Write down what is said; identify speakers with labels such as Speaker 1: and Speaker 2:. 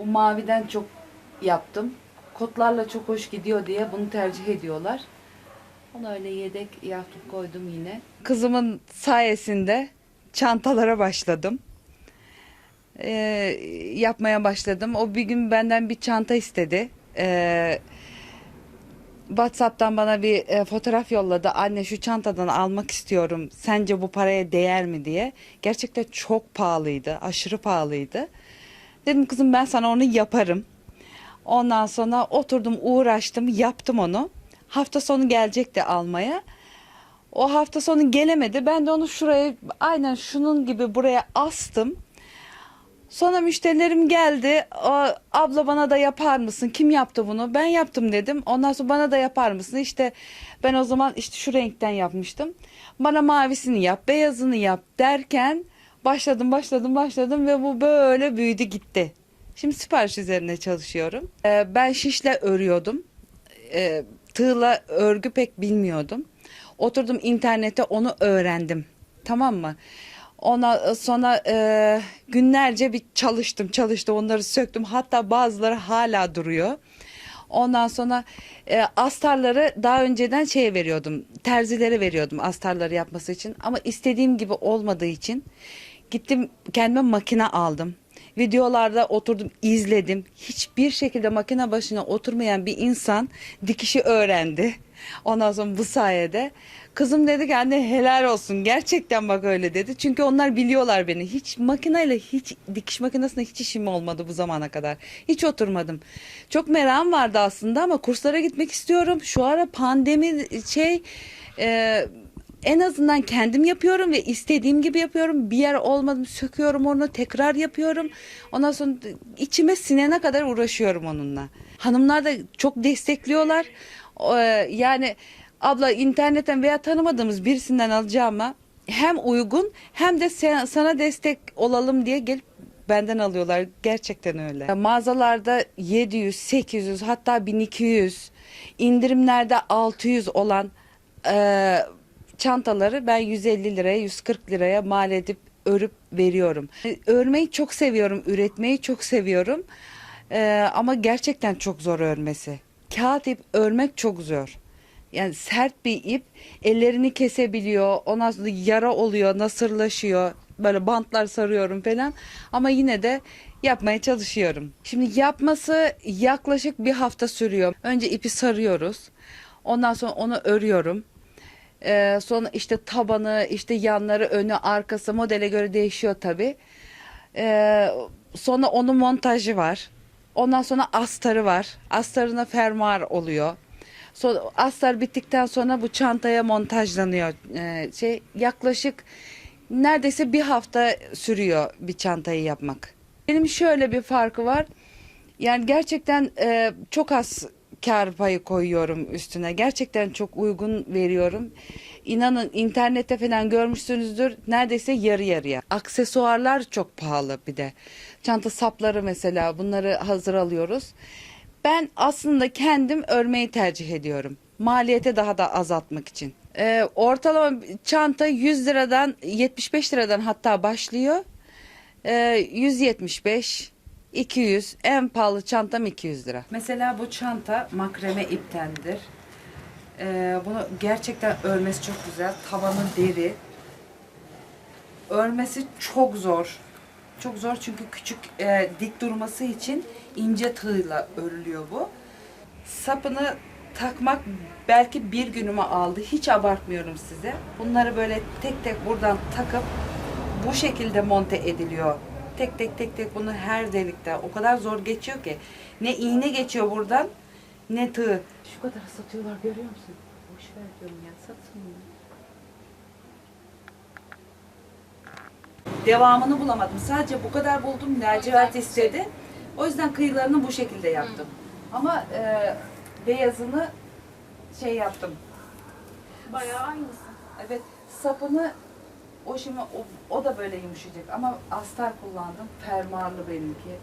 Speaker 1: Bu maviden çok yaptım. Kotlarla çok hoş gidiyor diye bunu tercih ediyorlar. Onu öyle yedek yaptım koydum yine. Kızımın sayesinde çantalara başladım. Ee, yapmaya başladım. O bir gün benden bir çanta istedi. Ee, WhatsApp'tan bana bir e, fotoğraf yolladı. Anne şu çantadan almak istiyorum. Sence bu paraya değer mi diye. Gerçekten çok pahalıydı. Aşırı pahalıydı. Dedim kızım ben sana onu yaparım. Ondan sonra oturdum uğraştım yaptım onu. Hafta sonu gelecekti almaya. O hafta sonu gelemedi. Ben de onu şuraya aynen şunun gibi buraya astım. Sonra müşterilerim geldi. "Aa, Abla bana da yapar mısın? Kim yaptı bunu? Ben yaptım dedim. Ondan sonra bana da yapar mısın? İşte ben o zaman işte şu renkten yapmıştım. Bana mavisini yap, beyazını yap derken başladım, başladım, başladım ve bu böyle büyüdü gitti. Şimdi sipariş üzerine çalışıyorum. Ee, ben şişle örüyordum. Ee, tığla örgü pek bilmiyordum. Oturdum internete onu öğrendim. Tamam mı? Ona sonra e, günlerce bir çalıştım çalıştım onları söktüm hatta bazıları hala duruyor. Ondan sonra e, astarları daha önceden şeye veriyordum terzilere veriyordum astarları yapması için ama istediğim gibi olmadığı için gittim kendime makine aldım. Videolarda oturdum izledim. Hiçbir şekilde makine başına oturmayan bir insan dikişi öğrendi. Ondan sonra bu sayede kızım dedi ki anne helal olsun gerçekten bak öyle dedi. Çünkü onlar biliyorlar beni. Hiç makineyle hiç dikiş makinesine hiç işim olmadı bu zamana kadar. Hiç oturmadım. Çok merakım vardı aslında ama kurslara gitmek istiyorum. Şu ara pandemi şey e, en azından kendim yapıyorum ve istediğim gibi yapıyorum. Bir yer olmadım söküyorum onu tekrar yapıyorum. Ondan sonra içime sinene kadar uğraşıyorum onunla. Hanımlar da çok destekliyorlar. O, e, Yani abla internetten veya tanımadığımız birisinden alacağıma hem uygun hem de sen- sana destek olalım diye gelip benden alıyorlar. Gerçekten öyle. Mağazalarda 700, 800 hatta 1200 indirimlerde 600 olan e, çantaları ben 150 liraya 140 liraya mal edip örüp veriyorum. Örmeyi çok seviyorum, üretmeyi çok seviyorum. E, ama gerçekten çok zor örmesi. Kağıt ip örmek çok zor. Yani sert bir ip ellerini kesebiliyor. Ondan sonra yara oluyor, nasırlaşıyor. Böyle bantlar sarıyorum falan. Ama yine de yapmaya çalışıyorum. Şimdi yapması yaklaşık bir hafta sürüyor. Önce ipi sarıyoruz. Ondan sonra onu örüyorum. Ee, sonra işte tabanı, işte yanları, önü, arkası modele göre değişiyor tabii. Ee, sonra onun montajı var. Ondan sonra astarı var. Astarına fermuar oluyor. Sonra astar bittikten sonra bu çantaya montajlanıyor. Ee, şey yaklaşık neredeyse bir hafta sürüyor bir çantayı yapmak. Benim şöyle bir farkı var. Yani gerçekten e, çok az kar payı koyuyorum üstüne. Gerçekten çok uygun veriyorum. İnanın internette falan görmüşsünüzdür. Neredeyse yarı yarıya. Aksesuarlar çok pahalı bir de. Çanta sapları mesela bunları hazır alıyoruz. Ben aslında kendim örmeyi tercih ediyorum. Maliyete daha da azaltmak için. Ee, ortalama çanta 100 liradan 75 liradan hatta başlıyor. Ee, 175 200 en pahalı çantam 200 lira. Mesela bu çanta makreme iptendir. Ee, bunu gerçekten örmesi çok güzel. Tavanı deri. Örmesi çok zor. Çok zor çünkü küçük e, dik durması için ince tığla örülüyor bu. Sapını takmak belki bir günümü aldı. Hiç abartmıyorum size. Bunları böyle tek tek buradan takıp bu şekilde monte ediliyor. Tek tek tek tek bunu her delikte o kadar zor geçiyor ki. Ne iğne geçiyor buradan ne tığ. Şu kadar satıyorlar görüyor musun? Boş ver diyorum ya satsın bunu. Devamını bulamadım. Sadece bu kadar buldum. Lacivert istedi. O yüzden kıyılarını bu şekilde yaptım. Ama e, beyazını şey yaptım.
Speaker 2: Bayağı aynısı.
Speaker 1: Evet sapını o şimdi o, o da böyle yumuşayacak ama astar kullandım. Fermuarlı benimki.